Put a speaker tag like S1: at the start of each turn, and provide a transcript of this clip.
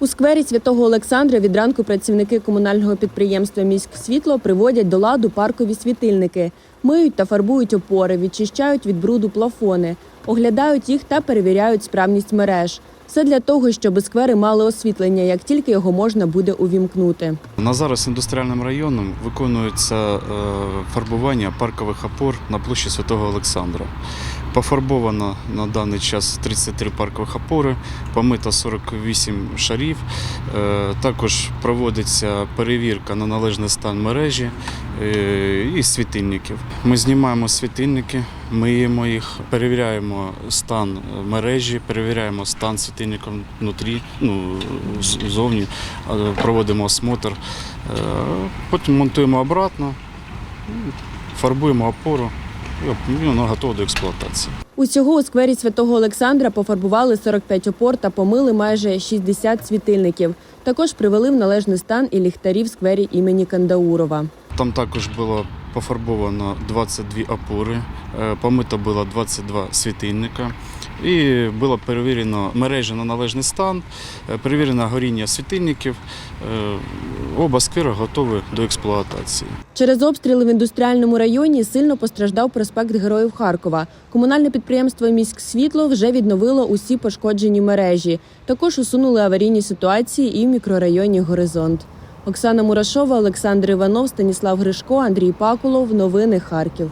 S1: У сквері святого Олександра від ранку працівники комунального підприємства «Міськсвітло» приводять до ладу паркові світильники, миють та фарбують опори, відчищають від бруду плафони, оглядають їх та перевіряють справність мереж. Все для того, щоб сквери мали освітлення, як тільки його можна буде увімкнути.
S2: На зараз індустріальним районом виконується е, фарбування паркових опор на площі Святого Олександра. Пофарбовано на даний час 33 паркових опори, помито 48 шарів. Е, Також проводиться перевірка на належний стан мережі і світильників. Ми знімаємо світильники, миємо їх, перевіряємо стан е, мережі, перевіряємо стан світильників внутрі, ну, з- ззовні, е, проводимо осмотр. Е, Потім монтуємо обратно, фарбуємо опору і воно готове до експлуатації.
S1: Усього у сквері святого Олександра пофарбували 45 опор та помили майже 60 світильників. Також привели в належний стан і ліхтарі в сквері імені Кандаурова.
S2: Там також було пофарбовано 22 опори, е, помито було 22 світильника. І було перевірено мережі на належний стан, е, перевірено горіння світильників. Е, Оба сквери готові до експлуатації.
S1: Через обстріли в індустріальному районі сильно постраждав проспект Героїв Харкова. Комунальне підприємство «Міськсвітло» вже відновило усі пошкоджені мережі. Також усунули аварійні ситуації і в мікрорайоні Горизонт. Оксана Мурашова, Олександр Іванов, Станіслав Гришко, Андрій Пакулов. Новини Харків.